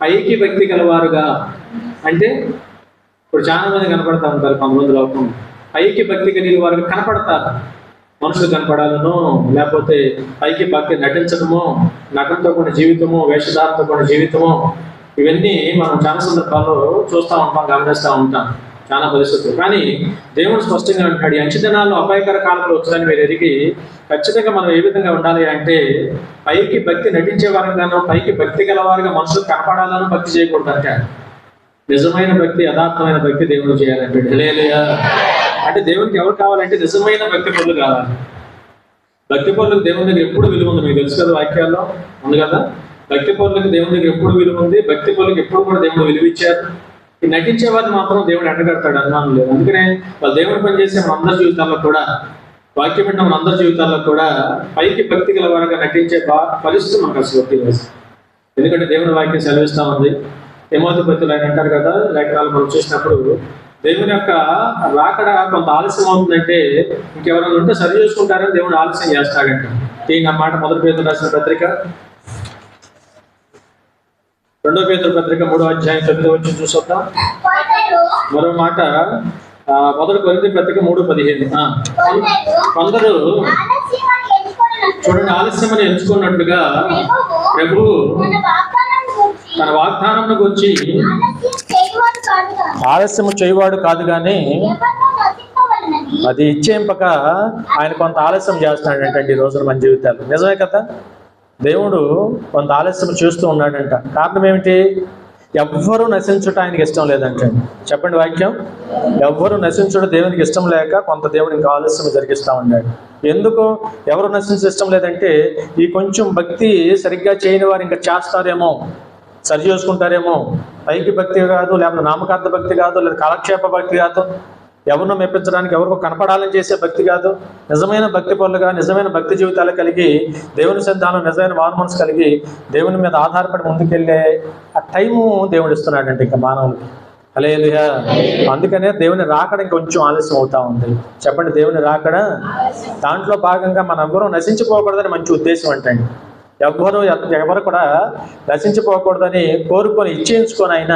పైకి భక్తి గలవారుగా అంటే ఇప్పుడు చాలా మంది కనపడతా ఉంటారు కొంతమంది లోకం. పైకి భక్తి కలిగిన వారుగా కనపడతారు. మనుషులు కనపడాలను లేకపోతే పైకి భక్తి నటించడము నటనతో కూడిన జీవితము వేషధారంతో కూడిన జీవితము ఇవన్నీ మనం చాలా సందర్భాల్లో చూస్తూ ఉంటాం గమనిస్తూ ఉంటాం. చాలా పరిస్థితులు కానీ దేవుడు స్పష్టంగా అంటాడు ఈ అంచదనాల్లో అపాయకర కాలంలో వచ్చారని మీరు ఎరిగి ఖచ్చితంగా మనం ఏ విధంగా ఉండాలి అంటే పైకి భక్తి నటించే వారంగానో పైకి భక్తి గలవారుగా మనుషులు కనపడాలను భక్తి చేయకూడదు అంటాడు. నిజమైన భక్తి యథార్థమైన భక్తి దేవుడు చేయాలంటాడు హల్లెలూయా. అంటే దేవునికి ఎవరు కావాలంటే నిజమైన భక్తి పనులు కావాలి. భక్తి పనులకు దేవుని దగ్గర ఎప్పుడు విలువ ఉంది మీకు తెలుసు కదా వాక్యాల్లో? ఉంది కదా? భక్తి పనులకు దేవుని దగ్గర ఎప్పుడు విలువ ఉంది? భక్తి పనులకు ఎప్పుడు కూడా దేవుడు విలువ ఇచ్చారు? ఈ నటించే వారిని మాత్రం దేవుడు ఎండగడతాడు అనుమానం లేదు. అందుకనే వాళ్ళు దేవుడు పనిచేసే మన అందరి జీవితాల్లో కూడా వాక్యం విన్న మన అందరి జీవితాల్లో కూడా పైకి భక్తి గల వారుగా నటించే బా- పరిస్థితి మనకు అసలు ఎందుకంటే దేవుని వాక్యం సెలవిస్తా ఉంది. యమోధిపతులు ఆయన అంటారు కదా లేఖనాలు మనం చూసినప్పుడు దేవుని యొక్క రాకడ కొంత ఆలస్యం అవుతుందంటే ఇంకెవరైనా ఉంటే సరి చేసుకుంటారని దేవుడు ఆలస్యం చేస్తాడంట. ఈ మాట మొదటి పేరు రాసిన పత్రిక రెండో పేదల పత్రిక మూడో అధ్యాయం తొమ్మిది వచ్చి చూసొద్దాం. మరో మాట మొదటి కొరింథీ పత్రిక మూడు పదిహేను. కొందరు చూడండి ఆలస్యమని ఎంచుకున్నట్టుగా ప్రభువు తన వాగ్దానం గురించి ఆలస్యం చేయవాడు ఆలస్యము చేయవాడు కాదు కానీ అది ఇచ్చేంపక ఆయన కొంత ఆలస్యం చేస్తున్నాడంట ఈ రోజున మన జీవితాలు నిజమే కదా? దేవుడు కొంత ఆలస్యం చేస్తూ ఉన్నాడంట. కారణం ఏమిటి? ఎవ్వరూ నశించుట ఆయనకి ఇష్టం లేదంట. చెప్పండి వాక్యం. ఎవ్వరూ నశించుట దేవునికి ఇష్టం లేక కొంత దేవుడు ఇంకా ఆలస్యం జరిగిస్తూ ఉన్నాడు. ఎందుకు? ఎవరు నశించే ఇష్టం లేదంటే ఈ కొంచెం భక్తి సరిగ్గా చేయని వారు ఇంకా చేస్తారేమో సరి చేసుకుంటారేమో. పైకి భక్తి కాదు లేకపోతే నామకార్థ భక్తి కాదు లేదా కాలక్షేప భక్తి కాదు. ఎవరినో మెప్పించడానికి ఎవరికో కనపడాలని చేసే భక్తి కాదు. నిజమైన భక్తి పనులుగా నిజమైన భక్తి జీవితాలు కలిగి దేవుని సిద్ధాలు నిజమైన వాన కలిగి దేవుని మీద ఆధారపడి ముందుకెళ్ళే ఆ టైము దేవుడు ఇస్తున్నాడంటే ఇంకా మానవులకి అలేలుగా అందుకనే దేవుని రాకడ ఇంకొంచెం ఆలస్యం అవుతా ఉంది. చెప్పండి దేవుని రాకడ దాంట్లో భాగంగా మన ఎవ్వరూ నశించిపోకూడదని మంచి ఉద్దేశం అంటండి. ఎవ్వరు ఎవరు కూడా నశించిపోకూడదని కోరుకొని ఇచ్చేయించుకొని ఆయన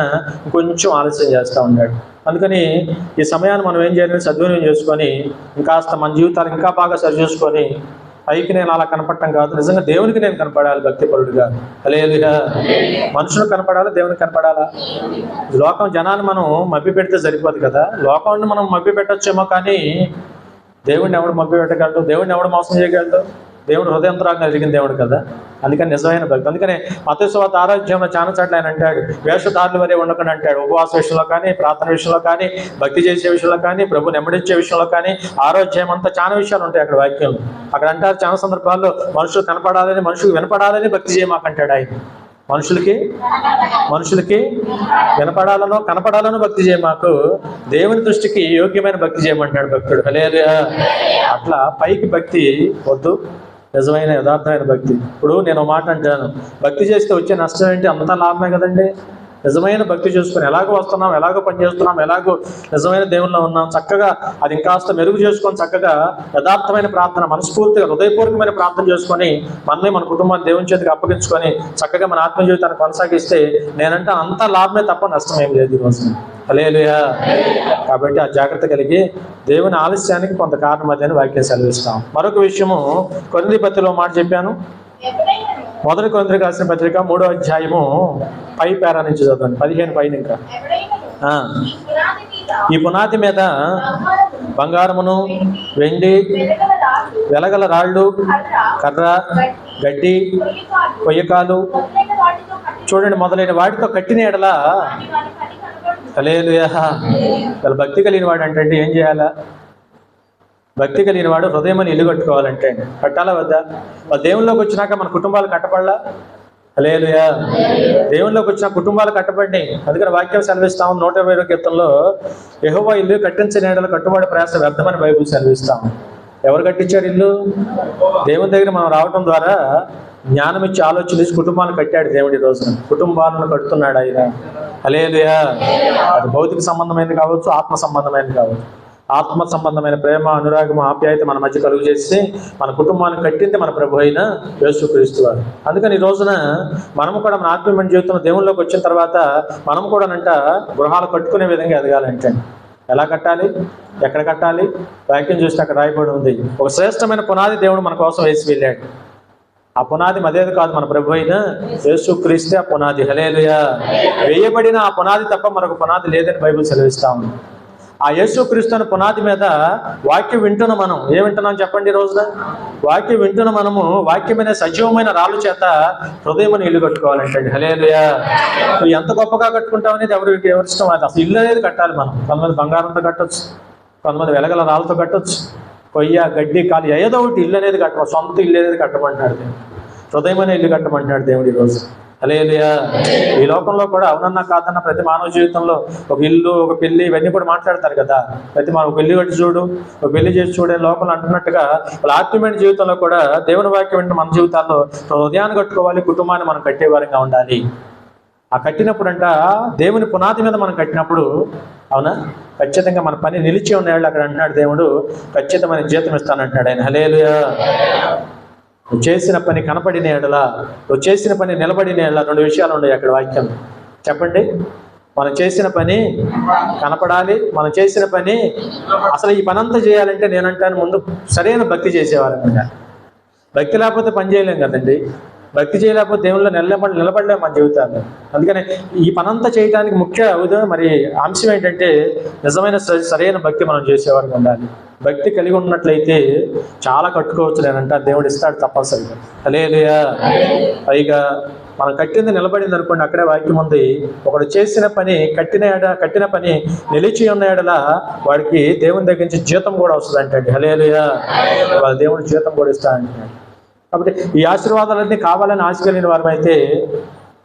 కొంచెం ఆలస్యం చేస్తూ ఉన్నాడు. అందుకని ఈ సమయాన్ని మనం ఏం చేయాలని సద్వినియోగం చేసుకొని ఇంకాస్త మన జీవితాలు ఇంకా బాగా సరి చేసుకొని పైకి నేను అలా కనపడటం కాదు. నిజంగా దేవునికి నేను కనపడాలి భక్తిపరుడుగా లేదుగా మనుషులు కనపడాలా? దేవునికి కనపడాలా? లోకం జనాన్ని మనం మభ్య పెడితే సరిపోదు కదా. లోకాన్ని మనం మభ్య పెట్టచ్చేమో కానీ దేవుడిని ఎవడు మభ్య పెట్టగలడు? దేవుడిని ఎవడు మోసం చేయగలడు? దేవుడు హృదయంతరాగా జరిగిన దేవుడు కదా? అందుకని నిజమైన భక్తి. అందుకనే మతస్వాత ఆరోగ్యంలో చాలా చోట్ల ఆయన అంటాడు వేషధారులు వరే ఉండకుండా అంటాడు. ఉపవాస విషయంలో కానీ ప్రార్థన విషయంలో కానీ భక్తి చేసే విషయంలో కానీ ప్రభు నెమ్మడించే విషయంలో కానీ ఆరోగ్యం అంతా చాలా విషయాలు ఉంటాయి అక్కడ వాక్యం అక్కడ అంటారు చాలా సందర్భాల్లో మనుషులు కనపడాలని మనుషులు వినపడాలని భక్తి చేయమాకంటాడు ఆయన. మనుషులకి మనుషులకి వినపడాలనో కనపడాలనో భక్తి చేయమాకు దేవుని దృష్టికి యోగ్యమైన భక్తి చేయమంటాడు భక్తుడు. లేదు అట్లా పైకి భక్తి వద్దు. నిజమైన యథార్థమైన భక్తి. ఇప్పుడు నేను మాట అంటాను. భక్తి చేస్తే వచ్చే నష్టం ఏంటి? అంతా లాభమే కదండి. నిజమైన భక్తి చేసుకుని ఎలాగో వస్తున్నాం ఎలాగో పని చేస్తున్నాం ఎలాగో నిజమైన దేవుల్లో ఉన్నాం. చక్కగా అది ఇంకాస్త మెరుగు చేసుకొని చక్కగా యథార్థమైన ప్రార్థన మనస్ఫూర్తిగా హృదయపూర్వకమైన ప్రార్థన చేసుకొని మనల్ని మన కుటుంబాన్ని దేవుని చేతికి అప్పగించుకొని చక్కగా మన ఆత్మ జీవితాన్ని కొనసాగిస్తే నేనంటే అంత లాభమే తప్ప నష్టం ఏం లేదు ఈరోజు అలేలుయా కాబట్టి ఆ జాగ్రత్త కలిగి దేవుని ఆలస్యానికి కొంత కారణం అదని వాక్యం సెలవిస్తాం. మరొక విషయము కొన్ని పత్రిలో మాట చెప్పాను. ఎప్పుడైనా మొదటి కొందరికి రాసిన పత్రిక మూడో అధ్యాయము పై పేరా నుంచి చదవండి పదిహేను పైన ఇంకా. ఈ పునాది మీద బంగారమును వెండి వెలగల రాళ్ళు, కర్ర, గడ్డి కొయ్యకాలు, చూడండి మొదలైన వాటితో కట్టిన ఎడలా వాని చాలా భక్తి కలిగిన వాడు అంటే ఏం చేయాలా? భక్తి కలిగిన వాడు హృదయమని ఇల్లు కట్టుకోవాలంటే కట్టాలా వద్దా వాళ్ళ వచ్చినాక మన కుటుంబాలు కట్టపడలా లేలుయా దేవుల్లోకి వచ్చిన కుటుంబాలు కట్టబడి అందుకని వాక్యం సెలవిస్తాం నూట ఇరవై ఐదో కీర్తనలో యెహోవా ఇల్లు కట్టించిన ఏడలు కట్టుబడి ప్రయాస వ్యర్థమని బైబుల్ సెలవిస్తాం ఎవరు కట్టించారు ఇల్లు? దేవుని దగ్గర మనం రావటం ద్వారా జ్ఞానం ఇచ్చి ఆలోచన ఇచ్చి కుటుంబాలను కట్టాడు దేవుడి రోజున. కుటుంబాలను కడుతున్నాడు ఆయన. అలేదుయా అది భౌతిక సంబంధమైనది కావచ్చు ఆత్మ సంబంధమైనది కావచ్చు. ఆత్మ సంబంధమైన ప్రేమ అనురాగం ఆప్యాయత మన మధ్య కలుగు చేస్తే మన కుటుంబాన్ని కట్టింది మన ప్రభు అయిన యేసుక్రీస్తు వారు. అందుకని ఈ రోజున మనము కూడా మన ఆత్మీయమైన జీవితంలో దేవుల్లోకి వచ్చిన తర్వాత మనం కూడా అంట గృహాలు కట్టుకునే విధంగా ఎదగాలంటే ఎలా కట్టాలి? ఎక్కడ కట్టాలి? వాక్యం చూస్తే అక్కడ రాయబడి ఉంది. ఒక శ్రేష్టమైన పునాది దేవుడు మన కోసం వేసి వెళ్ళాడు. ఆ పునాది మదేది కాదు మన ప్రభు అయిన యేసు క్రీస్తే ఆ పునాది. హలేలుయా వేయబడిన ఆ పునాది తప్ప మరొక పునాది లేదని బైబిల్ సెలవిస్తా ఉంది. ఆ యేసు క్రీస్తుని పునాది మీద వాక్యం వింటున్న మనం. ఏం వింటున్నాం చెప్పండి ఈ రోజున? వాక్యం వింటున్న మనము. వాక్యమైన సజీవమైన రాళ్ళు చేత హృదయం ఇల్లు కట్టుకోవాలంటే హలేలుయా నువ్వు ఎంత గొప్పగా కట్టుకుంటావు అనేది ఎవరు ఎవరి ఇష్టం? అది అసలు ఇల్లు అనేది కట్టాలి మనం. కొంతమంది బంగారంతో కట్టొచ్చు. కొంతమంది వెలగల రాళ్ళతో కట్టొచ్చు. కొయ్య గడ్డి కాలు ఏదో ఒకటి ఇల్లు అనేది కట్టమ సొంత ఇల్లు అనేది కట్టమంటున్నాడు దేవుడు. హృదయమైన ఇల్లు కట్టమంటున్నాడు దేవుడు ఈరోజు అలేలియా ఈ లోకంలో కూడా అవునన్నా కాదన్న ప్రతి మానవ జీవితంలో ఒక ఇల్లు ఒక పెళ్ళి ఇవన్నీ కూడా మాట్లాడతారు కదా. ప్రతి మనం ఒక పెళ్ళి కట్టి చూడు ఒక పెళ్ళి చేసి చూడే లోపల అంటున్నట్టుగా వాళ్ళ ఆత్మీయమైన జీవితంలో కూడా దేవుని వాక్యం వింటున్న మన జీవితాల్లో హృదయాన్ని కట్టుకోవాలి కుటుంబాన్ని మనం కట్టేవారంగా ఉండాలి. ఆ కట్టినప్పుడు అంట దేవుని పునాది మీద మనం కట్టినప్పుడు అవునా? ఖచ్చితంగా మన పని నిలిచి ఉన్నాడు అక్కడ అంటున్నాడు దేవుడు ఖచ్చితమైన జీతం ఇస్తానంటున్నాడు ఆయన. హలేలుయా నువ్వు చేసిన పని కనపడిన ఎడల నువ్వు చేసిన పని నిలబడిన ఎడల రెండు విషయాలు ఉన్నాయి అక్కడ వాక్యం. చెప్పండి? మనం చేసిన పని కనపడాలి మనం చేసిన పని అసలు ఈ పని అంతా చేయాలంటే నేనంటాను ముందు సరైన భక్తి చేసేవారు భక్తి లేకపోతే పని చేయలేం కదండి. భక్తి చేయలేకపోతే దేవుళ్ళు నిలబడి నిలబడలేము మన జీవితాన్ని. అందుకని ఈ పనంతా చేయడానికి ముఖ్య ఉదా మరి అంశం ఏంటంటే నిజమైన స- సరైన భక్తి మనం చేసేవారికి ఉండాలి. భక్తి కలిగి ఉన్నట్లయితే చాలా కట్టుకోవచ్చు నేనంట దేవుడు ఇస్తాడు తప్పనిసరిగా. అలేలుయా పైగా మనం కట్టింది నిలబడింది అనుకోండి అక్కడే వాక్యం ఉంది. ఒకడు చేసిన పని కట్టిన ఏడ కట్టిన పని నిలిచి ఉన్న ఏడలా వాడికి దేవుని దగ్గర నుంచి జీతం కూడా వస్తుంది అంటే హలేలుయా వాళ్ళ దేవుడు జీతం కూడా ఇస్తా అంటున్నాడు కాబట్టి ఈ ఆశీర్వాదాలన్నీ కావాలని ఆశ కలిగిన వారమైతే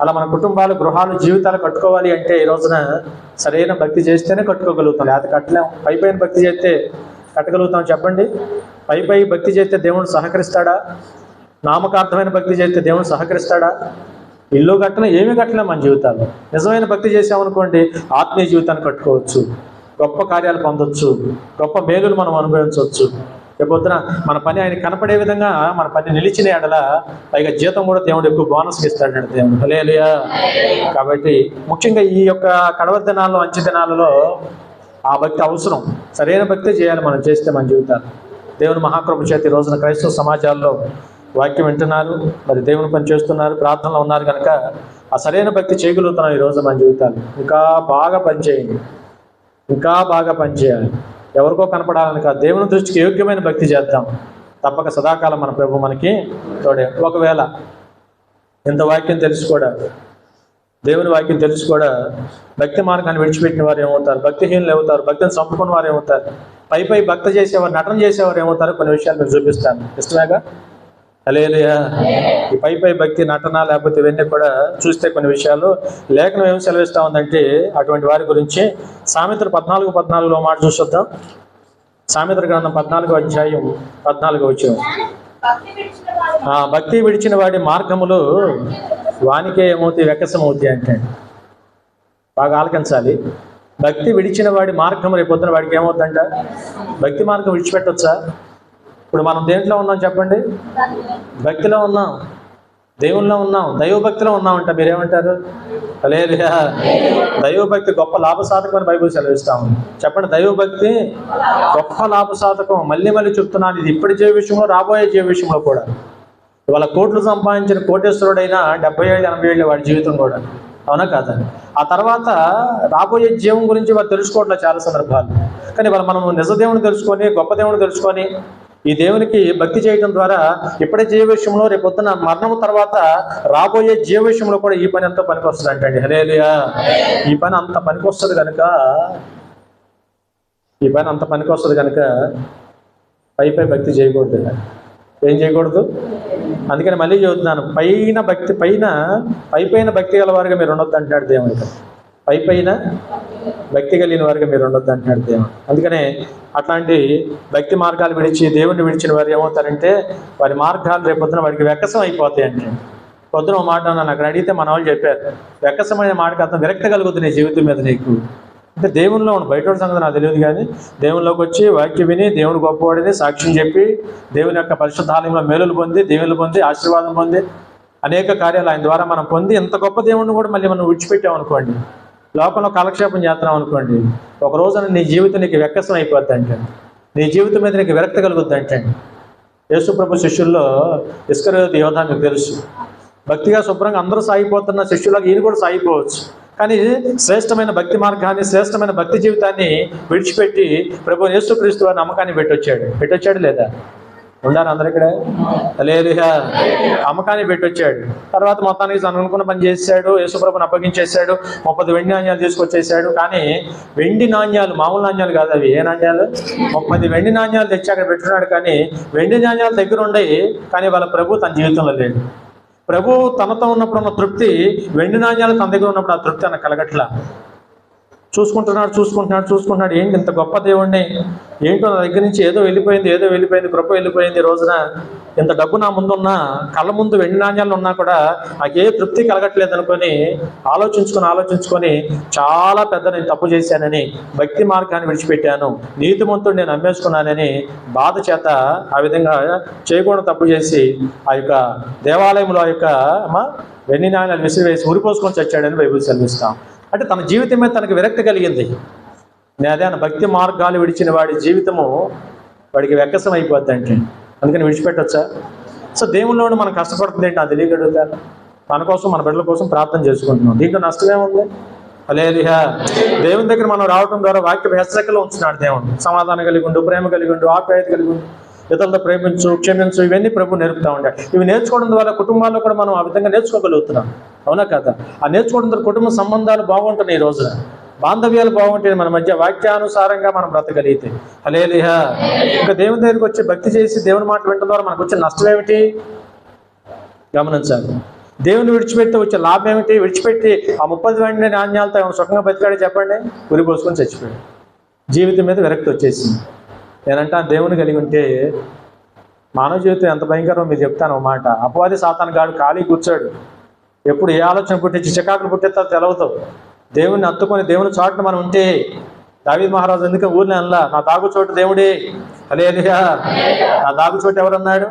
అలా మన కుటుంబాలు గృహాలు జీవితాలు కట్టుకోవాలి అంటే ఈ రోజున సరైన భక్తి చేస్తేనే కట్టుకోగలుగుతాం. లేకపోతే కట్టలేం. పై పైన భక్తి చేస్తే కట్టగలుగుతాం చెప్పండి. పై పై భక్తి చేస్తే దేవుడు సహకరిస్తాడా? నామకార్థమైన భక్తి చేస్తే దేవుడు సహకరిస్తాడా? ఇల్లు కట్టలే ఏమీ కట్టలేం మన జీవితాల్లో. నిజమైన భక్తి చేసామనుకోండి ఆత్మీయ జీవితాన్ని కట్టుకోవచ్చు. గొప్ప కార్యాలు పొందొచ్చు. గొప్ప మేలులు మనం అనుభవించవచ్చు రేపొద్దున మన పని ఆయన కనపడే విధంగా మన పని నిలిచిన ఎడల పైగా జీతం కూడా దేవుడు ఎక్కువ బోనస్ ఇస్తాడు దేవుడు. లేలుయా కాబట్టి ముఖ్యంగా ఈ యొక్క కడవ దినాల్లో అంచె దినాలలో ఆ భక్తి అవసరం. సరైన భక్తి చేయాలి మనం చేస్తే మన జీవితాలు. దేవుని మహాకృప చేతి రోజున క్రైస్తవ సమాజాల్లో వాక్యం వింటున్నారు మరి దేవుని పని చేస్తున్నారు ప్రార్థనలో ఉన్నారు కనుక ఆ సరైన భక్తి చేయగలుగుతున్నాం ఈ రోజు మన జీవితాలు. ఇంకా బాగా పనిచేయండి ఇంకా బాగా పనిచేయాలి ఎవరికో కనపడాలని కాదు. దేవుని దృష్టికి యోగ్యమైన భక్తి చేద్దాం. తప్పక సదాకాలం మన ప్రభు మనకి తోడే. ఒకవేళ ఇంత వాక్యం తెలిసి కూడా దేవుని వాక్యం తెలిసి కూడా భక్తి మార్గాన్ని విడిచిపెట్టిన వారు ఏమవుతారు? భక్తిహీనులు ఏమవుతారు? భక్తిని చంపుకున్న వారు ఏమవుతారు? పై పై భక్తి చేసేవారు నటన చేసేవారు ఏమవుతారు? కొన్ని విషయాలు మీకు చూపిస్తాను. ఇష్టమేగా? అలేలుయా ఈ పై పై భక్తి నటన లేకపోతే ఇవన్నీ కూడా చూస్తే కొన్ని విషయాలు. లేఖనం ఏం సెలవిస్తా ఉందంటే అటువంటి వారి గురించి సామెతలు పద్నాలుగు పద్నాలుగులో మాట చూసొద్దాం. సామెతల గ్రంథం పద్నాలుగో అధ్యాయం పద్నాలుగో వచ్చిన భక్తి విడిచిన ఆ భక్తి విడిచిన వాడి మార్గములు వానికే ఏమవుతాయి? వెక్కసమవుతాయి అంటే బాగా ఆలకించాలి. భక్తి విడిచిన వాడి మార్గం రేపు పొద్దున వాడికి ఏమవుతుందంట? భక్తి మార్గం విడిచిపెట్టొచ్చా? ఇప్పుడు మనం దేంట్లో ఉన్నాం చెప్పండి? భక్తిలో ఉన్నాం. దేవుల్లో ఉన్నాం. దైవభక్తిలో ఉన్నామంట మీరేమంటారు? లేదు దైవభక్తి గొప్ప లాభసాధకం అని బైబిల్ సెలవిస్తాం చెప్పండి దైవభక్తి గొప్ప లాభసాధకం. మళ్ళీ మళ్ళీ చెప్తున్నాను ఇది ఇప్పటి జీవ విషయంలో రాబోయే జీవ విషయంలో కూడా. ఇవాళ కోట్లు సంపాదించిన కోటేశ్వరుడైనా డెబ్బై ఏళ్ళు ఎనభై ఏళ్ళు వాడి జీవితం కూడా. అవునా కాదా? ఆ తర్వాత రాబోయే జీవం గురించి వారు తెలుసుకోవట్లేదు చాలా సందర్భాలు. కానీ ఇవాళ మనం నిజ దేవుని తెలుసుకొని గొప్ప దేవుని తెలుసుకొని ఈ దేవునికి భక్తి చేయడం ద్వారా ఇప్పుడే జీవ విషయంలో రేపు పొద్దున మరణం తర్వాత రాబోయే జీవ విషయంలో కూడా ఈ పని ఎంతో పనికి వస్తుంది అంటే హలేలియా ఈ పని అంత పనికి వస్తుంది కనుక ఈ పని అంత పనికి వస్తుంది కనుక పై పై భక్తి చేయకూడదు. ఏం చేయకూడదు? అందుకని మళ్ళీ చెబుతున్నాను పైన భక్తి పైన పై పైన భక్తి గల వారుగా మీరు ఉండొద్దు అంటున్నాడు దేవుడు. పై పైన భక్తి కలిగిన వారికి మీరు ఉండొద్దు అంటున్నాడు దేవుడు. అందుకనే అట్లాంటి భక్తి మార్గాలు విడిచి దేవుడిని విడిచిన వారు ఏమవుతారంటే వారి మార్గాలు రేపు పొద్దున వాడికి వెక్కసం అయిపోతాయి అంటే పొద్దున ఒక మాట నన్ను అక్కడ అడిగితే మన వాళ్ళు చెప్పారు వెక్కసమైన మాటకి అర్థం విరక్త కలుగుతుంది నీ జీవితం మీద నీకు. అంటే దేవునిలో ఉన్న బయట సంగతి నాకు తెలియదు కానీ దేవునిలోకి వచ్చి వాక్యం విని దేవుడు గొప్పవాడిని సాక్ష్యం చెప్పి దేవుని యొక్క పరిశుద్ధాలయంలో మేలులు పొంది దేవులు పొంది ఆశీర్వాదం పొంది అనేక కార్యాలు ఆయన ద్వారా మనం పొంది ఇంత గొప్ప దేవుడిని కూడా మళ్ళీ మనం విడిచిపెట్టాం అనుకోండి లోకంలో కాలక్షేపం చేస్తున్నాం అనుకోండి ఒక రోజున నీ జీవితం నీకు వ్యక్తం అయిపోద్ది అంటే నీ జీవితం మీద నీకు విరక్త కలుగుద్ది అంటే యేసుప్రభు శిష్యుల్లో ఇస్కరేతు యోధ మీకు తెలుసు. భక్తిగా శుభ్రంగా అందరూ సాగిపోతున్న శిష్యులకు ఈయన కూడా సాగిపోవచ్చు. కానీ శ్రేష్టమైన భక్తి మార్గాన్ని శ్రేష్టమైన భక్తి జీవితాన్ని విడిచిపెట్టి ప్రభు యేసుక్రీస్తు వారి నమ్మకాన్ని పెట్టొచ్చాడు. పెట్టొచ్చాడు లేదా? ఉండారు అందరు ఇక్కడ లేదు ఇక అమ్మకాన్ని పెట్టొచ్చాడు తర్వాత మొత్తానికి తను అనుకున్న పని చేశాడు యేసుప్రభుని అప్పగించేశాడు ముప్పది వెండి నాణ్యాలు తీసుకొచ్చేసాడు. కానీ వెండి నాణ్యాలు మామూలు నాణ్యాలు కాదు అవి. ఏ నాణ్యాలు? ముప్పది వెండి నాణ్యాలు తెచ్చి అక్కడ పెట్టున్నాడు కానీ వెండి నాణ్యాలు దగ్గర ఉండయి కానీ వాళ్ళ ప్రభు తన జీవితంలో లేడు. ప్రభు తనతో ఉన్నప్పుడు ఉన్న తృప్తి వెండి నాణ్యాలు తన దగ్గర ఉన్నప్పుడు ఆ తృప్తి అన్న కలగట్లా. చూసుకుంటున్నాడు చూసుకుంటున్నాడు చూసుకుంటున్నాడు. ఏంటి ఇంత గొప్ప దేవుణ్ణి? ఏంటో నా దగ్గర నుంచి ఏదో వెళ్ళిపోయింది ఏదో వెళ్ళిపోయింది కృప వెళ్ళిపోయింది రోజున. ఇంత డబ్బు నా ముందున్నా కళ్ళ ముందు వెండి నాణ్యాలు ఉన్నా కూడా నాకు తృప్తి కలగట్లేదు అనుకొని ఆలోచించుకొని ఆలోచించుకొని చాలా పెద్ద నేను తప్పు చేశానని భక్తి మార్గాన్ని విడిచిపెట్టాను. నీతిమంతుడు నేను అమ్మేసుకున్నానని బాధ చేత ఆ విధంగా చేయకుండా తప్పు చేసి ఆ యొక్క దేవాలయంలో ఆ యొక్క వెన్ని వెండి నాణ్యాలు విసిరివేసి ఉరిపోసుకొని చచ్చాడని బైబుల్ సెలవిస్తాం. అంటే తన జీవితం మీద తనకు విరక్తి కలిగింది. నేను అదే భక్తి మార్గాలు విడిచిన వాడి జీవితము వాడికి వెక్కసం అయిపోద్ది అంటే అందుకని విడిచిపెట్టచ్చా? సో దేవుళ్ళోని మనం కష్టపడుతుంది ఏంటి? అది తెలియగలుగుతాను మన కోసం మన బిడ్డల కోసం ప్రార్థన చేసుకుంటున్నాం. దీంట్లో నష్టమేముంది లేదుహా దేవుని దగ్గర మనం రావడం ద్వారా వాక్య హెచ్చరికలో ఉంచున్నాడు దేవుడు. సమాధానం కలిగి ఉండు ప్రేమ కలిగి ఉండు ఆప్యాయత కలిగి ఉండు. ఇతరులతో ప్రేమించు క్షమించు ఇవన్నీ ప్రభు నేర్పుతా ఉంటాడు ఇవి నేర్చుకోవడం ద్వారా కుటుంబాల్లో కూడా మనం ఆ విధంగా నేర్చుకోగలుగుతున్నాం. అవునా కదా? ఆ నేర్చుకోవడం ద్వారా కుటుంబ సంబంధాలు బాగుంటున్నాయి ఈ రోజున. బాంధవ్యాలు బాగుంటాయి మన మధ్య. వాక్యానుసారంగా మనం బ్రతకలిగితే అలేలిహ ఇంకా దేవుని దగ్గరికి వచ్చి భక్తి చేసి దేవుని మాట వినడం ద్వారా మనకు వచ్చే నష్టం ఏమిటి? గమనించాలి. దేవుని విడిచిపెడితే వచ్చే లాభం ఏమిటి? విడిచిపెట్టి ఆ ముప్పది వెంటనే నాణ్యాలతో ఏమైనా సుఖంగా బతికాడే చెప్పండి? ఉరి పోసుకొని చచ్చిపోయాడు. జీవితం మీద విరక్తి వచ్చేసింది. నేనంటే దేవుని కలిగి ఉంటే మానవ జీవితం ఎంత భయంకరమో మీరు చెప్తాను అన్నమాట మాట. అపవాది సాతాను గాడు ఖాళీ కూర్చోడు. ఎప్పుడు ఏ ఆలోచన పుట్టించి చికాకులు పుట్టిస్తా తెలవదు. దేవుని అత్తుకొని దేవుని చాటున మనం ఉంటే దావీ మహారాజు ఎందుకు ఊరిని అనలా? నా దాగు చోటు దేవుడే. అలేదిగా నా తాగు చోటు ఎవరన్నాడు?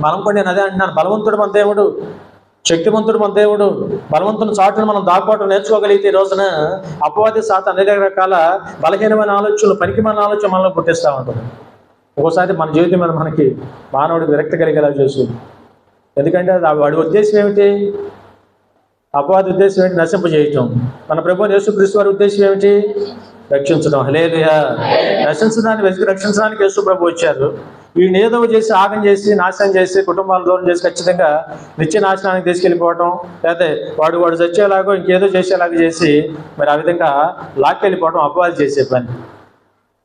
మనం కూడా నేను అదే అంటున్నాను. బలవంతుడు మన దేవుడు. శక్తివంతుడు మన దేవుడు బలవంతుని చాటును మనం దాక్కోవటం నేర్చుకోగలిగితే ఈ రోజున అపవాది శాత అనేక రకాల బలహీనమైన ఆలోచనలు పనికిమైన ఆలోచన మనలో పుట్టిస్తూ ఉంటుంది. ఒక్కోసారి మన జీవితం మీద మనకి మానవుడికి విరక్తి కలిగేలా చేస్తుంది. ఎందుకంటే అది వాడి ఉద్దేశం ఏమిటి? అపవాది ఉద్దేశం ఏంటి నశింపజేయటం. మన ప్రభు యేసుక్రీస్తు వారి ఉద్దేశం ఏమిటి? రక్షించడం. లేదయా నశించడానికి వెతికి రక్షించడానికి యేసు ప్రభు వచ్చారు. వీడిని ఏదో చేసి ఆగం చేసి నాశనం చేసి కుటుంబాలు దూరం చేసి ఖచ్చితంగా నిత్య నాశనానికి తీసుకెళ్ళిపోవటం లేకపోతే వాడు వాడు చచ్చేలాగో ఇంకేదో చేసేలాగా చేసి మరి ఆ విధంగా లాక్కెళ్ళిపోవటం అపవాది చేసే పని.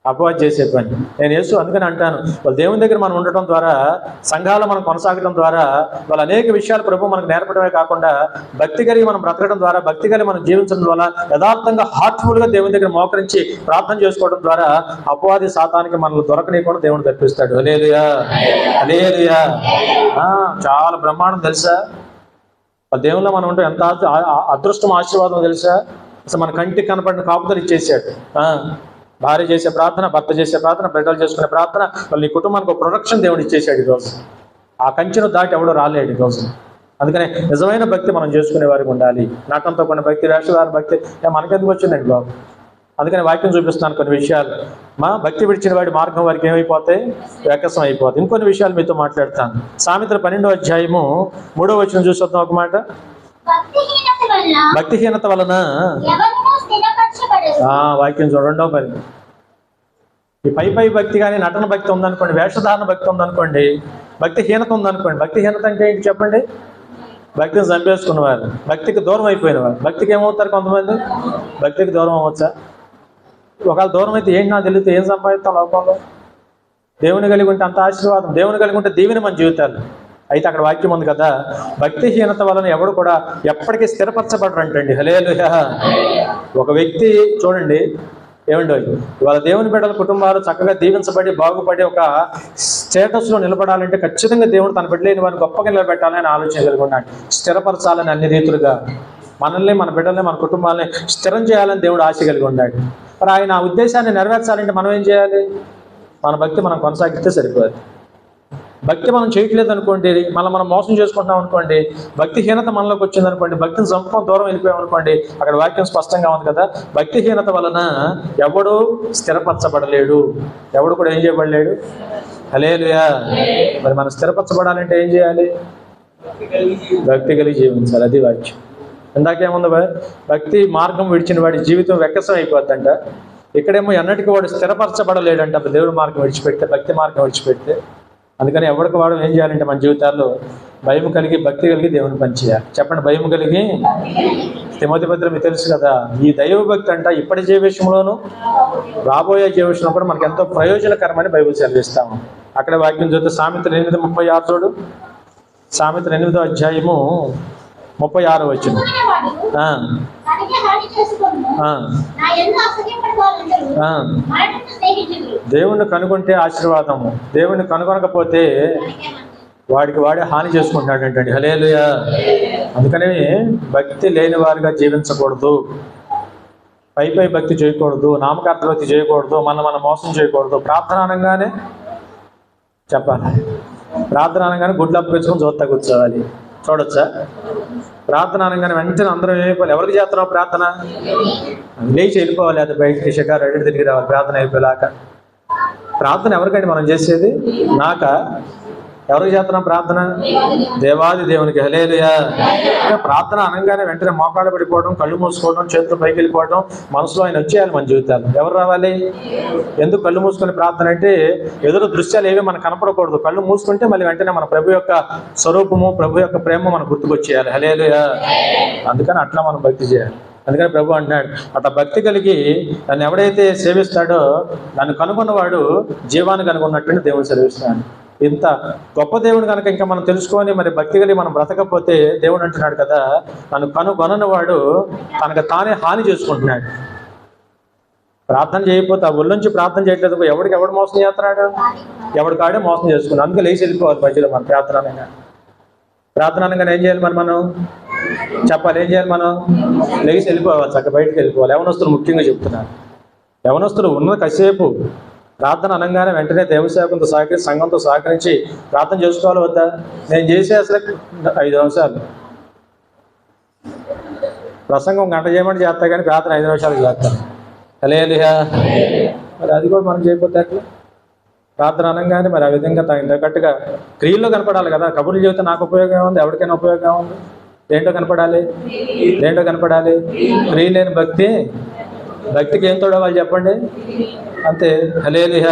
అపవాద్ చేసే పని నేను యేసు అందుకని అంటాను వాళ్ళ దేవుని దగ్గర మనం ఉండటం ద్వారా సంఘాలు మనం కొనసాగడం ద్వారా వాళ్ళ అనేక విషయాలు ప్రభు మనకు నేర్పడమే కాకుండా భక్తి కలిగి మనం బ్రతకడం ద్వారా భక్తి కలిగి మనం జీవించడం ద్వారా యథార్థంగా హార్ట్ఫుల్గా దేవుని దగ్గర మోకరించి ప్రార్థన చేసుకోవడం ద్వారా అపవాది శాతానికి మనల్ని దొరకనీయకుండా దేవుడు తప్పిస్తాడు అలేదుయా అలేదుయా చాలా బ్రహ్మాండం తెలుసా? ఆ దేవుల్లో మనం ఉంటే ఎంత అదృష్టం ఆశీర్వాదం తెలుసా? అసలు మన కంటికి కనపడిన కాపుదలు ఇచ్చేసాడు. ఆ, భార్య చేసే ప్రార్థన భర్త చేసే ప్రార్థన బిడ్డలు చేసుకునే ప్రార్థన వాళ్ళు నీ కుటుంబానికి ఒక ప్రొడక్షన్ దేవుడు ఇచ్చేసాడు ఈరోజు ఆ కంచెను దాటి ఎవడో రాలేడు ఈరోజు అందుకనే నిజమైన భక్తి మనం చేసుకునే వారికి ఉండాలి. నాటంతో కొన్ని భక్తి వేషధార భక్తి మనకెందుకు వచ్చిందండి బాబు? అందుకని వాక్యం చూపిస్తున్నాను కొన్ని విషయాలు. మా భక్తి విడిచిన వాడి మార్గం వారికి ఏమైపోతాయి? వ్యకసం అయిపోతాయి. ఇంకొన్ని విషయాలు మీతో మాట్లాడతాను. సామెతల పన్నెండో అధ్యాయము మూడో వచ్చిన చూసొద్దాం ఒక మాట. భక్తిహీనత వలన వాక్యం చూడండి పని ఈ పై పై భక్తి కానీ నటన భక్తి ఉందనుకోండి వేషధారణ భక్తి ఉందనుకోండి భక్తిహీనత ఉందనుకోండి భక్తిహీనత అంటే ఏంటి చెప్పండి? భక్తిని చంపేసుకున్న వారు భక్తికి దూరం అయిపోయిన వారు భక్తికి ఏమవుతారు కొంతమంది? భక్తికి దూరం అవ్వచ్చా? ఒకవేళ దూరం అయితే ఏంటి నాకు తెలియదు ఏం సంపాదిస్తాం లోకంలో? దేవుని కలిగి ఉంటే అంత ఆశీర్వాదం దేవుని కలిగి ఉంటే దీవెన మన జీవితాలు అయితే అక్కడ వాక్యం ఉంది కదా భక్తిహీనత వలన ఎవడు కూడా ఎప్పటికీ స్థిరపరచబడరంటండి. హలేలు ఒక వ్యక్తి చూడండి ఏమండి ఇవాళ దేవుని బిడ్డల కుటుంబాలు చక్కగా దీవించబడి బాగుపడి ఒక స్టేటస్లో నిలబడాలంటే ఖచ్చితంగా దేవుడు తన బిడ్డలేని వారిని గొప్పగా నిలబెట్టాలని ఆలోచన కలిగి ఉన్నాడు. స్థిరపరచాలని అన్ని రీతులుగా మనల్ని మన బిడ్డల్ని మన కుటుంబాలని స్థిరం చేయాలని దేవుడు ఆశ కలిగి ఉన్నాడు. మరి ఆయన ఆ ఉద్దేశాన్ని నెరవేర్చాలంటే మనం ఏం చేయాలి? మన భక్తి మనం కొనసాగిస్తే సరిపోదు. భక్తి మనం చేయట్లేదు అనుకోండి మళ్ళీ మనం మోసం చేసుకుంటున్నాం అనుకోండి భక్తిహీనత మనలోకి వచ్చింది అనుకోండి భక్తిని చంపుకొని దూరం వెళ్ళిపోయాం అనుకోండి అక్కడ వాక్యం స్పష్టంగా ఉంది కదా భక్తిహీనత వలన ఎవడు స్థిరపరచబడలేడు. ఎవడు కూడా ఏం చేయబడలేడు? హలేలుయా మరి మనం స్థిరపరచబడాలంటే ఏం చేయాలి? భక్తి కలిగి జీవించాలి అది వాక్యం. ఇందాకేముంది భక్తి మార్గం విడిచిన వాడి జీవితం వెక్కసం అయిపోద్దంట. ఇక్కడేమో ఎన్నటికీ వాడు స్థిరపరచబడలేడంట దేవుడు దేవుడి మార్గం విడిచిపెడితే భక్తి మార్గం విడిచిపెడితే. అందుకని ఎవరికి వాడు ఏం చేయాలంటే మన జీవితాల్లో భయం కలిగి భక్తి కలిగి దేవుని పనిచేయాలి చెప్పండి భయం కలిగి? తిమోతి పత్రం మీకు తెలుసు కదా ఈ దైవ భక్తి అంట ఇప్పటి జీవితంలోను రాబోయే జీవితంలో కూడా మనకు ఎంతో ప్రయోజనకరమని బైబిల్ చదివిస్తాము అక్కడ వాక్యం చూస్తే సామెతలు ఎనిమిది ముప్పై ఆరు చూడు. సామెతలు ఎనిమిదో అధ్యాయము ముప్పై ఆరు వచ్చిన దేవుణ్ణి కనుగొంటే ఆశీర్వాదము. దేవుణ్ణి కనుగొనకపోతే వాడికి వాడే హాని చేసుకుంటున్నాడు ఏంటండి హలేలుయా అందుకని భక్తి లేని వారిగా జీవించకూడదు. పై పై భక్తి చేయకూడదు. నామకార్థ భక్తి చేయకూడదు. మనం మనం మోసం చేయకూడదు. ప్రార్థన అనగానే చెప్పాలి. ప్రార్థన అనగానే గుడ్లు అప్పించుకొని చూస్తా కూర్చోవాలి. చూడొచ్చా? ప్రార్థన అనగానే వెంటనే అందరం వెళ్ళిపోవాలి ఎవరికి చేస్తున్నావు ప్రార్థన? లేచి వెళ్ళిపోవాలి. అది బయటికి షికారు రెడీ తిరిగి రావాలి. ప్రార్థన అయిపోయాక ప్రార్థన ఎవరికండి మనం చేసేది? నాక? ఎవరికి చేస్తున్నాం ప్రార్థన? దేవాది దేవునికి. హలేలుయా ప్రార్థన అనగానే వెంటనే మోకాళ్ళు పడిపోవడం కళ్ళు మూసుకోవడం చేతులు పైకి వెళ్ళిపోవడం మనసులో ఆయన వచ్చేయాలి మన జీవితాలు ఎవరు రావాలి? ఎందుకు కళ్ళు మూసుకునే ప్రార్థన అంటే ఎదురు దృశ్యాలు ఏవి మనకు కనపడకూడదు. కళ్ళు మూసుకుంటే మళ్ళీ వెంటనే మన ప్రభు యొక్క స్వరూపము ప్రభు యొక్క ప్రేమ మనకు గుర్తుకొచ్చేయాలి. హలేలుయా అందుకని అట్లా మనం భక్తి చేయాలి. అందుకని ప్రభు అంటున్నాడు అట్లా భక్తి కలిగి నన్ను ఎవడైతే సేవిస్తాడో నన్ను కనుగొన్నవాడు జీవాన్ని కనుగొన్నట్టు దేవుడు సేవిస్తున్నాడు ఇంత గొప్ప దేవుడు కనుక ఇంకా మనం తెలుసుకొని మరి భక్తి కలిగి మనం బ్రతకపోతే దేవుడు అంటున్నాడు కదా నన్ను కనుగొనని వాడు తనకు తానే హాని చేసుకుంటున్నాడు. ప్రార్థన చేయకపోతే ఆ ఒళ్ళుంచి ప్రార్థన చేయట్లేదు ఎవడికి ఎవడు మోసం చేస్తున్నాడు? ఎవడు కాడే మోసం చేసుకున్నాడు? అందుకే లేచి వెళ్ళిపోవాలి మధ్యలో మన ప్రార్థన ప్రార్థన అనగానే ఏం చేయాలి మరి మనం? చెప్పాలి ఏం చేయాలి మనం? లేచి వెళ్ళిపోవాలి చక్క బయటకు వెళ్ళిపోవాలి. యవనస్తులు ముఖ్యంగా చెప్తున్నారు. యవనస్తులు ఉన్న కాసేపు ప్రార్థన అనగానే వెంటనే దేవసేవకులతో సహకరించి సంఘంతో సహకరించి ప్రార్థన చేసుకోవాలి వద్దా? నేను చేసే అసలు ఐదు నిమిషాలు. ప్రసంగం గంట చేయమని చేస్తా కానీ ప్రార్థన ఐదు నిమిషాలు చేస్తాను అలేలియా మరి అది కూడా మనం చేయకపోతే అట్లా ప్రార్థన అనగానే మరి ఆ విధంగా తగిన తగ్గట్టుగా క్రియల్లో కనపడాలి కదా. కబుర్లు చెబితే నాకు ఉపయోగం ఉంది ఎవరికైనా ఉపయోగం ఉంది ఏంటో కనపడాలి? ఏంటో కనపడాలి? ప్రియ లేని భక్తి. భక్తికి ఏం తోడవాలి చెప్పండి? అంతే. హలేలిహ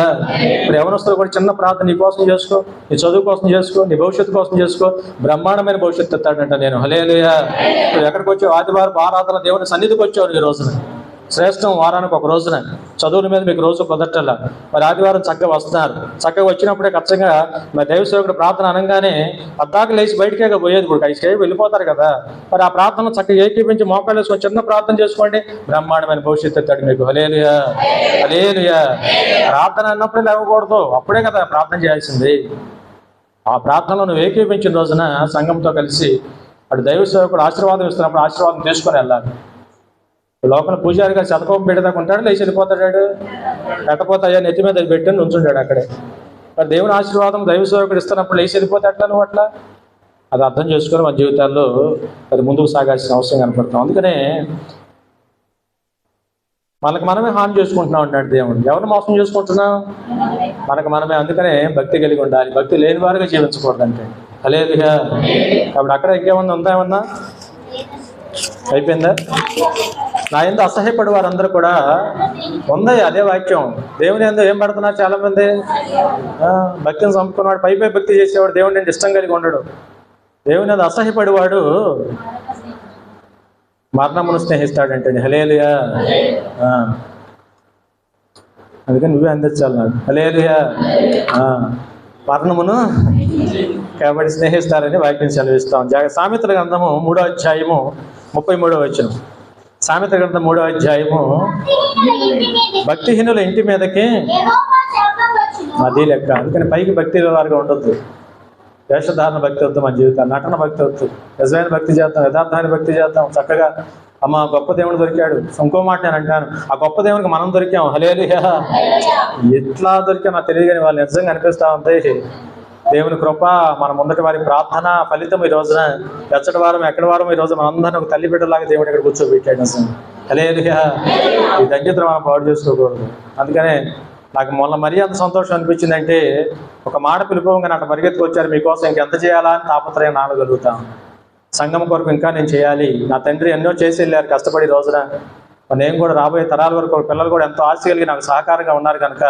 ఇప్పుడు ఎవరొస్తారు కూడా చిన్న ప్రార్థన నీ కోసం చేసుకో నీ చదువు కోసం చేసుకో నీ భవిష్యత్తు కోసం చేసుకో. బ్రహ్మాండమైన భవిష్యత్తు ఎత్తాడంట నేను. హలేలిహ ఎక్కడికి వచ్చావు? ఆదివారం ఆరాధన దేవుని సన్నిధికి వచ్చావు ఈ రోజున. శ్రేష్టం వారానికి ఒక రోజున. చదువుల మీద మీకు రోజు కుదరటల్లా మరి ఆదివారం చక్కగా వస్తున్నారు. చక్కగా వచ్చినప్పుడే ఖచ్చితంగా మరి దైవసేవకుడు ప్రార్థన అనగానే పద్దాక లేచి బయటికే పోయేది ఇప్పుడు. ఐదు సేవ వెళ్ళిపోతారు కదా. మరి ఆ ప్రార్థన చక్కగా ఏకీపించి మోకాళ్ళు వేసుకొని చిన్న ప్రార్థన చేసుకోండి. బ్రహ్మాండమైన భవిష్యత్తు ఎత్తాడు మీకు. హలేలుయా హలేలుయా ప్రార్థన అన్నప్పుడే లేవకూడదు. అప్పుడే కదా ప్రార్థన చేయాల్సింది. ఆ ప్రార్థనలో నువ్వు ఏకీపించిన రోజున సంఘంతో కలిసి అటు దైవ సేవకుడు ఆశీర్వాదం ఇస్తున్నప్పుడు ఆశీర్వాదం తీసుకొని వెళ్ళాలి. లోపల పూజారి గారు శతకం పెట్టదాకా ఉంటాడు లేచి వెళ్ళిపోతాడు పెట్టపోతే అయ్యా నెత్తి మీద పెట్టి ఉంచుంటాడు అక్కడే. మరి దేవుని ఆశీర్వాదం దైవ సేవకుడు ఇస్తున్నప్పుడు లేచి వెళ్ళిపోతే అట్లా నువ్వు అట్లా? అది అర్థం చేసుకొని మన జీవితాల్లో అది ముందుకు సాగాల్సిన అవసరం కనపడుతుంది. అందుకనే మనకు మనమే హాని చేసుకుంటున్నాం అంటాడు దేవుడు. ఎవరిని మోసం చేసుకుంటున్నాం? మనకు మనమే. అందుకనే భక్తి కలిగి ఉండాలి. భక్తి లేని వారుగా జీవించకూడదంటే. అలేదుగా కాబట్టి అక్కడ ఇంకేమన్నా ఉందా ఏమన్నా? అయిపోయిందా? నా ఎందు అసహ్యపడి వారందరూ కూడా ఉంది అదే వాక్యం. దేవుని ఎందు ఏం పడుతున్నారు చాలా మంది ఆ, భక్తిని చంపుకున్నవాడు పై పై భక్తి చేసేవాడు దేవుని అంటే ఇష్టం కలిగి ఉండడు. దేవుని ఎందు అసహ్యపడేవాడు మరణమును స్నేహిస్తాడంటే హలేలుయా అందుకని నువ్వే అందించాలి నాకు. హలేలుయా మరణమును కాబట్టి స్నేహిస్తారని వాక్యం సెలవిస్తాం. జాగ్రత్త. సామెతల గ్రంథము మూడో అధ్యాయము ముప్పై మూడో వచ్చిన సామెత గ్రంథం మూడో అధ్యాయము. భక్తిహీనుల ఇంటి భక్తిహీనుల ఇంటి మీదకి అది లెక్క అందుకని పైకి భక్తి వారిగా ఉండొద్దు. వేషధారణ భక్తి వద్దు మన జీవితం నటన భక్తి వద్దు. నిజమైన భక్తి చేద్దాం యథార్థమైన భక్తి చేద్దాం. చక్కగా అమ్మ గొప్ప దేవుడు దొరికాడు. ఇంకో మాట నేను అంటాను. ఆ గొప్ప దేవునికి మనం దొరికాం. హలేలు ఎట్లా దొరికా నాకు తెలియదు కానీ వాళ్ళు నిజంగా అనిపిస్తా ఉంటే దేవుని కృప మన ముందటి వారి ప్రార్థన ఫలితం ఈ రోజున ఎచ్చటి వారం ఎక్కడి వారం ఈ రోజు మనందరం ఒక తల్లి బిడ్డలాగా దేవుడు ఇక్కడ కూర్చోబెట్టాడు అసలు. హలేలుయా ఈ దగ్గర మనం పాడు చేసుకోకూడదు. అందుకనే నాకు మొన్న మరీ అంత సంతోషం అనిపించింది అంటే ఒక మాట పిలుపుగా నాకు పరిగెత్తుకు వచ్చారు మీకోసం ఇంకెంత చేయాలా అని తాపత్రయం నానగలుగుతాం సంఘం కొరకు ఇంకా నేను చేయాలి. నా తండ్రి ఎన్నో చేసి వెళ్ళారు కష్టపడి రోజున నేను కూడా రాబోయే తరాల వరకు పిల్లలు కూడా ఎంతో ఆశ కలిగి నాకు సహకారంగా ఉన్నారు కనుక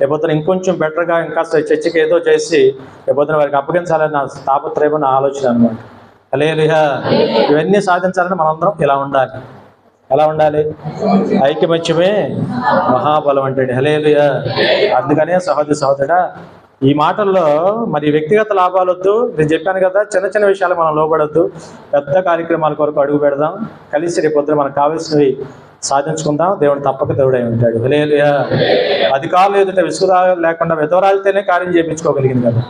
రేపొద్దున ఇంకొంచెం బెటర్గా ఇంకా చర్చికి ఏదో చేసి లేకపోతే వారికి అప్పగించాలని నా తాపత్రయం నా ఆలోచన అనమాట అలేలుహా ఇవన్నీ సాధించాలని మనందరం ఇలా ఉండాలి. ఎలా ఉండాలి? ఐక్యమత్యమే మహాబలం అంటే హలేలుయా అందుకనే సహోదరి సహోదరుడా ఈ మాటల్లో మరి వ్యక్తిగత లాభాలు వద్దు. నేను చెప్పాను కదా చిన్న చిన్న విషయాలు మనం లోబడొద్దు. పెద్ద కార్యక్రమాల కొరకు అడుగు పెడదాం. కలిసి రేపొద్దున మనకు కావాల్సినవి సాధించుకుందాం. దేవుడు తప్పక దేవుడై ఉంటాడు. అధికారులు ఎదుట విసుగురా లేకుండా విధవరాలితేనే కార్యం చేయించుకోగలిగింది కదా.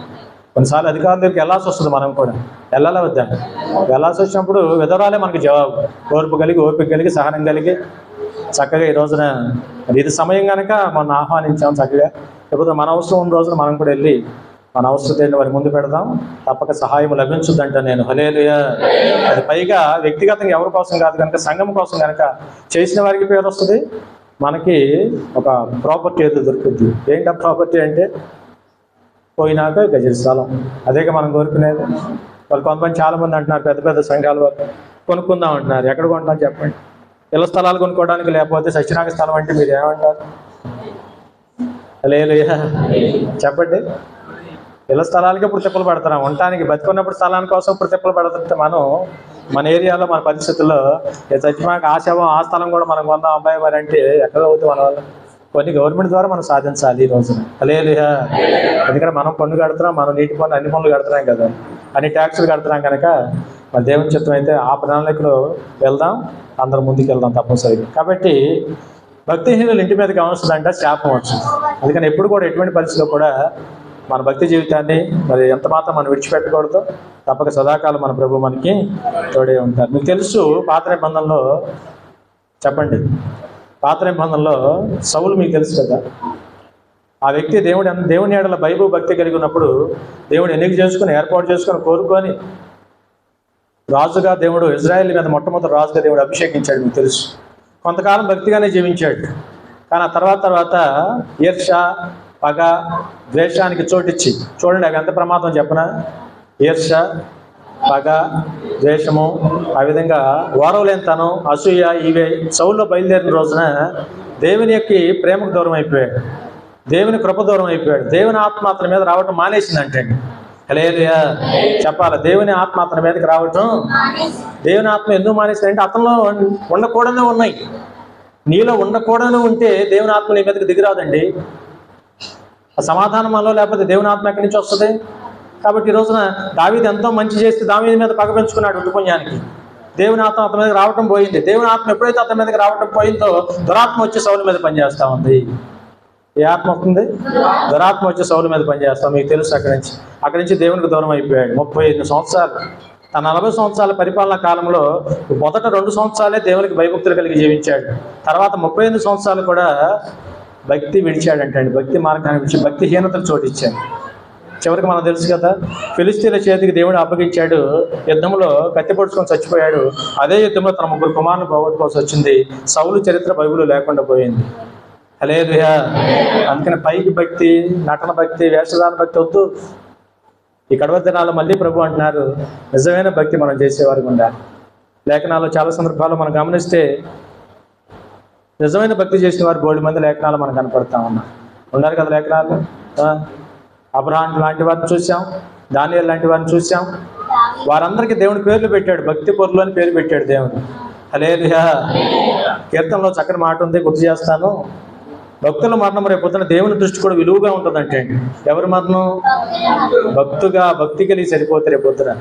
కొన్నిసార్లు అధికారుల దగ్గరికి వెళ్ళాల్సి వస్తుంది మనం కూడా. వెళ్ళాలా వద్దా? వెళ్ళాల్సి వచ్చినప్పుడు విధవరాలే మనకి జవాబు. ఓర్పు కలిగి ఓపిక కలిగి సహనం కలిగి చక్కగా ఈ రోజున ఇది సమయం కనుక మనం ఆహ్వానించాం చక్కగా. లేకపోతే మన అవసరం ఉన్న రోజున మనం కూడా వెళ్ళి మన అవసరం వారి ముందు పెడదాం. తప్పక సహాయం లభించుద్దంట నేను. హలేలుయా అది పైగా వ్యక్తిగతంగా ఎవరి కోసం కాదు కనుక సంఘం కోసం కనుక చేసిన వారికి పేరు వస్తుంది. మనకి ఒక ప్రాపర్టీ ఏదో దొరుకుద్ది. ఏంటి ప్రాపర్టీ అంటే? పోయినాక గజ స్థలం. అదేగా మనం కోరుకునేది. వాళ్ళు కొంతమంది చాలా మంది అంటున్నారు పెద్ద పెద్ద సంఘాల వారు. కొనుక్కుందాం అంటున్నారు. ఎక్కడ కొంటాం చెప్పండి. ఇళ్ళ స్థలాలు కొనుక్కోవడానికి లేకపోతే సత్యనాగ స్థలం అంటే మీరు ఏమంటారు? లేదు చెప్పండి. ఇళ్ళ స్థలాలకి ఇప్పుడు తిప్పలు పడుతున్నాం ఉండటానికి బతుకున్నప్పుడు స్థలాల కోసం ఇప్పుడు తిప్పలు పడుతుంటే మనం మన ఏరియాలో మన పరిస్థితుల్లో ఏ చచ్చిపోయాక ఆ ఆ స్థలం కూడా మనం కొందాం అబ్బాయి మరి అంటే ఎక్కడ అవుతుంది మన వల్ల? కొన్ని గవర్నమెంట్ ద్వారా మనం సాధించాలి ఈ రోజున. లేదు ఎందుకంటే మనం పన్ను కడుతున్నాం మనం నీటి పన్ను అన్ని పనులు కడుతున్నాం కదా. అన్ని ట్యాక్సులు కడుతున్నాం కనుక మరి దేవుని చిత్తం అయితే ఆ ప్రణాళికలో వెళ్దాం అందరం ముందుకు వెళ్దాం తప్పనిసరిగా. కాబట్టి భక్తిహీనులు ఇంటి మీదకి వస్తుందంట శాపం వచ్చింది. అందుకని ఎప్పుడు కూడా ఎటువంటి పరిస్థితిలో కూడా మన భక్తి జీవితాన్ని మరి ఎంత మాత్రం మనం విడిచిపెట్టకూడదు తప్పక సదాకాలం మన ప్రభు మనకి తోడే ఉంటారు మీకు తెలుసు పాత నిబంధనలో చెప్పండి. పాత నిబంధనలో సౌలు మీకు తెలుసు కదా. ఆ వ్యక్తి దేవుడి దేవుని ఏడల బైబు భక్తి కలిగి ఉన్నప్పుడు దేవుడు ఎన్నిక చేసుకుని ఏర్పాటు చేసుకుని కోరుకొని రాజుగా దేవుడు ఇజ్రాయెల్ మీద మొట్టమొదటి రాజుగా దేవుడు అభిషేకించాడు మీకు తెలుసు. కొంతకాలం భక్తిగానే జీవించాడు. కానీ ఆ తర్వాత తర్వాత ఈర్ష పగ ద్వేషానికి చోటిచ్చి. చూడండి అవి ఎంత ప్రమాదం చెప్పనా? ఈర్ష పగ ద్వేషము ఆ విధంగా ఓరవలేనితనం అసూయ ఇవే చౌల్లో బయలుదేరిన రోజున దేవుని యొక్క ప్రేమకు దూరం అయిపోయాడు. దేవుని కృప దూరం అయిపోయాడు. దేవుని ఆత్మ అతని మీద రావటం మానేసిందంటే. హలేలుయా చెప్పాలి? దేవుని ఆత్మ అతని మీదకి రావటం దేవుని ఆత్మ ఎందుకు మానేసిందంటే అతనిలో ఉండకూడనే ఉన్నాయి. నీలో ఉండకూడని ఉంటే దేవుని ఆత్మ నీ మీదకి దిగిరాదండి ఆ సమాధానం మనలో లేకపోతే దేవుని ఆత్మ ఎక్కడి నుంచి వస్తుంది? కాబట్టి ఈ రోజున దావీది ఎంతో మంచి చేస్తే దావీది మీద పగ పెంచుకున్నాడు ఉట్టుపుణ్యానికి దేవుని ఆత్మ అతని మీదకి రావటం పోయింది. దేవుని ఆత్మ ఎప్పుడైతే అతని మీదకి రావటం పోయిందో దురాత్మ వచ్చి సౌలు మీద పనిచేస్తా ఉంది. ఏ ఆత్మ వస్తుంది? దురాత్మ వచ్చి సౌలు మీద పనిచేస్తాం మీకు తెలుసు అక్కడి నుంచి. అక్కడి నుంచి దేవునికి దూరం అయిపోయాడు. ముప్పై ఐదు సంవత్సరాలు. తన నలభై సంవత్సరాల పరిపాలన కాలంలో మొదట రెండు సంవత్సరాలే దేవునికి భయభక్తులు కలిగి జీవించాడు. తర్వాత ముప్పై ఎనిమిది సంవత్సరాలు కూడా భక్తి విడిచాడంటండి. భక్తి మార్గాన్ని విడిచి భక్తిహీనతకు చోటిచ్చాడు. చివరికి మనం తెలుసు కదా ఫిలిస్తీన్ల చేతికి దేవుడు అప్పగించాడు. యుద్ధంలో కత్తి పొడుచుకొని చచ్చిపోయాడు. అదే యుద్ధంలో తన ముగ్గురు కుమారుని పోగొట్టుకోవాల్సి వచ్చింది. సౌలు చరిత్ర బైబిల్ లేకుండా పోయింది. హలేదుయా అందుకని పైకి భక్తి నటన భక్తి వేషధాన భక్తి వద్దు. ఈ కడవ దినాలు మళ్ళీ ప్రభు అంటున్నారు నిజమైన భక్తి మనం చేసేవారు ఉండాలి. లేఖనాల్లో చాలా సందర్భాల్లో మనం గమనిస్తే నిజమైన భక్తి చేసిన వారు బోడి మంది లేఖనాలు మనకు కనపడతా ఉన్నాం. ఉన్నారు కదా లేఖనాలు అబ్రహాం లాంటి వారిని చూసాం దానియల్ లాంటి వారిని చూసాం. వారందరికీ దేవుని పేర్లు పెట్టాడు భక్తి పొరులు అని పేరు పెట్టాడు దేవుడు. హలేలుయా కీర్తనలో చక్కని మాట ఉంది గుర్తు చేస్తాను. భక్తుల మరణం రేపు పొద్దున దేవుని దృష్టి కూడా విలువగా ఉంటుందంటే ఎవరి మరణం? భక్తుగా భక్తి కలిగి సరిపోతే రేపు పొద్దున.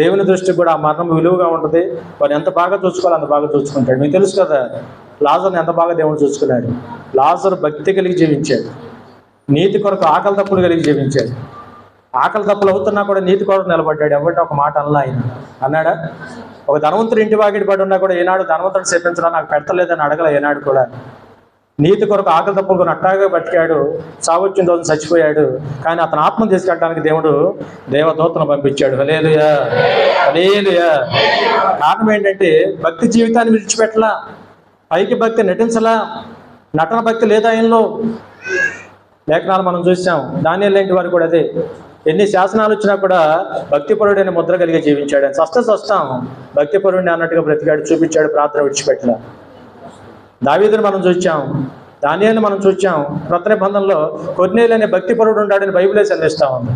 దేవుని దృష్టికి కూడా ఆ మరణం విలువగా ఉంటుంది. వారు ఎంత బాగా చూసుకోవాలో అంత బాగా చూసుకుంటాడు. మీకు తెలుసు కదా లాజర్ని ఎంత బాగా దేవుడు చూసుకున్నాడు? లాజర్ భక్తి కలిగి జీవించాడు. నీతి కొరకు ఆకలి తప్పులు కలిగి జీవించాడు. ఆకలి తప్పులు అవుతున్నా కూడా నీతి కొరకు నిలబడ్డాడు. ఎవరిని ఒక మాట అనలా ఆయన. అన్నాడా? ఒక ధనవంతుడు ఇంటి వాకిటి పడి ఉన్నా కూడా ఏనాడు ధనవంతుడు చేపించడా నాకు పెడతలేదని అడగల ఏనాడు కూడా. నీతి కొరకు ఆకలి తప్పులు అట్టాగా బతికాడు. సావొచ్చిన రోజు చచ్చిపోయాడు. కానీ అతను ఆత్మ తీసుకెళ్ళడానికి దేవుడు దేవదూతను పంపించాడు. హలేలుయా హలేలుయా కారణం ఏంటంటే భక్తి జీవితాన్ని విడిచిపెట్టలా. పైకి భక్తి నటించలా నటన భక్తి లేదా ఆయనలో లేఖనాలు మనం చూసాం. దాని లాంటి వారు కూడా అదే. ఎన్ని శాసనాలు వచ్చినా కూడా భక్తిపరుడైన ముద్ర కలిగి జీవించాడు. అని సస్త సస్తాం భక్తిపరుడిని అన్నట్టుగా బ్రతికాడు చూపించాడు ప్రార్థన విడిచిపెట్టిన. దావీదుని మనం చూచాం దానియాన్ని మనం చూచాం క్రొత్త నిబంధనలో కొన్నేలు అనే భక్తిపరుడు ఉన్నాడని బైబిలే సెలవిస్తా ఉంది.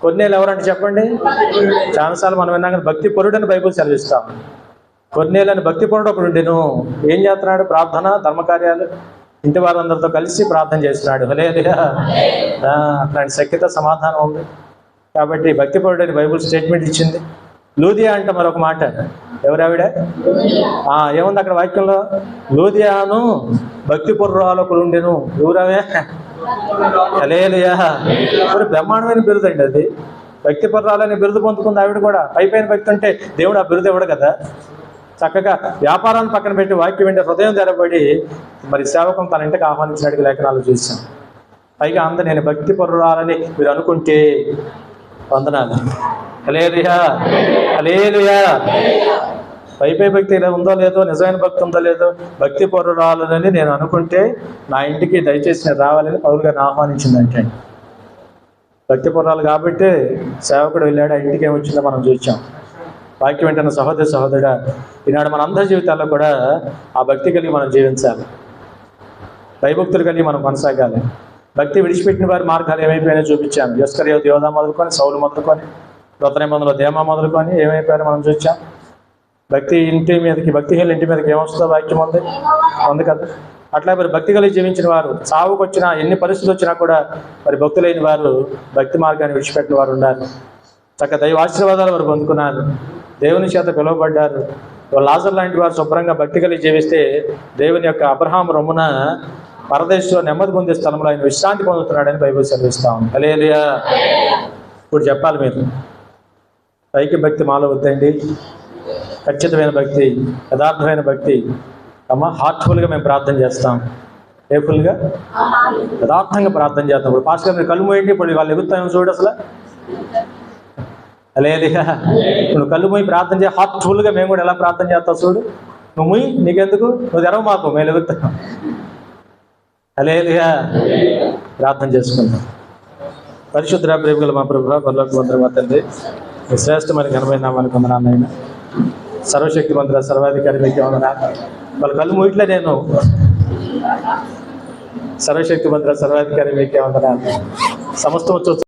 కొన్నేలు ఎవరంటే చెప్పండి? చాలాసార్లు మనం విన్నాం కదా భక్తిపరుడు అని బైబిల్ సెలవిస్తాం కొన్నేలు అని భక్తిపరుడు ఒకడు ఉండేను ఏం చేస్తున్నాడు? ప్రార్థన ధర్మకార్యాలు? ఇంటి వారందరితో కలిసి ప్రార్థన చేస్తున్నాడు. హలేలుయా ఆ, అట్లాంటి శక్తిత సమాధానం ఉంది. కాబట్టి భక్తిపరుడు అని బైబిల్ స్టేట్మెంట్ ఇచ్చింది. లూదియా అంట మరొక మాట. ఎవరావిడ? ఏముంది అక్కడ వాక్యంలో? లూదియాను భక్తి పుర్రాలకులు ఉండెను. ఎవరావే? అలేలుయా మరి బ్రహ్మాండమైన బిరుదు అండి అది. భక్తి పుర్రాలని బిరుదు పొందుకుంది ఆవిడ కూడా. పై పైన భక్తి ఉంటే దేవుడు ఆ బిరుదు ఇవ్వడు కదా. చక్కగా వ్యాపారాన్ని పక్కన పెట్టి వాక్యం వెంటే హృదయం తెరబడి మరి సేవకం తన ఇంటికి ఆహ్వానించినట్టు లేఖనాలు చూసాం పైగా అంత నేను భక్తి పరురాలని మీరు అనుకుంటే వందనాలు. అలేలుయా అలేలుయా పైపై భక్తి ఉందో లేదో నిజమైన భక్తి ఉందో లేదో భక్తి పరురాలని నేను అనుకుంటే నా ఇంటికి దయచేసి నేను రావాలని పౌరుగా గారిని ఆహ్వానించిందంటే. భక్తి పురాలు కాబట్టి సేవకుడు వెళ్ళాడు ఆ ఇంటికి ఏమొచ్చిందో మనం చూసాం వాక్యం వెంటనే సహోదర సహోదరుడ ఈనాడు మన అందరి జీవితాల్లో కూడా ఆ భక్తి కలిగి మనం జీవించాలి. భయభక్తులు కలిగి మనం కొనసాగాలి. భక్తి విడిచిపెట్టిన వారి మార్గాలు ఏమైపోయినాయో చూపించాను యస్కర్ యోధ మొదలుకొని సౌలు మొదలుకొని నూతన మందులో దేమ మొదలుకొని ఏమైపోయారో మనం చూసాం భక్తి ఇంటి మీదకి భక్తిహీన ఇంటి మీదకి ఏమొస్తుందో వాక్యం ఉంది? ఉంది కదా? అట్లా మరి భక్తి కలిగి జీవించిన వారు చావుకు వచ్చినా ఎన్ని పరిస్థితులు వచ్చినా కూడా మరి భక్తులైన వారు భక్తి మార్గాన్ని విడిచిపెట్టిన వారు ఉన్నారు చక్క దైవ ఆశీర్వాదాలు వారు పొందుకున్నారు. దేవుని చేత పిలువబడ్డారు. లాజర్ లాంటి వారు శుభ్రంగా భక్తి కలిగి జీవిస్తే దేవుని యొక్క అబ్రహాం రొమ్మున పరదేశంలో నెమ్మది పొందే స్థలంలో ఆయన విశ్రాంతి పొందుతున్నాడని బైబిల్ చదివిస్తాం అలేలియా ఇప్పుడు చెప్పాలి మీరు. పైకి భక్తి మాలో వద్దండి. ఖచ్చితమైన భక్తి యథార్థమైన భక్తి. అమ్మ హార్ట్ఫుల్గా మేము ప్రార్థన చేస్తాం. ఏ ఫుల్గా? యథార్థంగా ప్రార్థన చేస్తాం. ఇప్పుడు పాస్ గారు మీరు కళ్ళు మూయండి ఇప్పుడు వాళ్ళు ఎగుతామో చూడు అసలు? లేదుగా నువ్వు కళ్ళు మూయి ప్రార్థన చేయ. హార్ట్ఫుల్గా మేము కూడా ఎలా ప్రార్థన చేస్తావు చూడు. నువ్వు మూయి నీకెందుకు? నువ్వు తెరవ మాకు మేము ఎదుగుతాం లేదుగా ప్రార్థన చేసుకుందాం. పరిశుద్ధ ప్రేమికులు మా ప్రభు పర్లోకి మంత్రి మా తండ్రి. మీ శ్రేష్టమైన ఘనమైన నామానికి సర్వశక్తి మంత్ర సర్వాధికారి మీకు వందన వాళ్ళ కళ్ళు మూయిట్లే నేను. సర్వశక్తి మంత్ర సర్వాధికారి మీకే వందన సమస్తం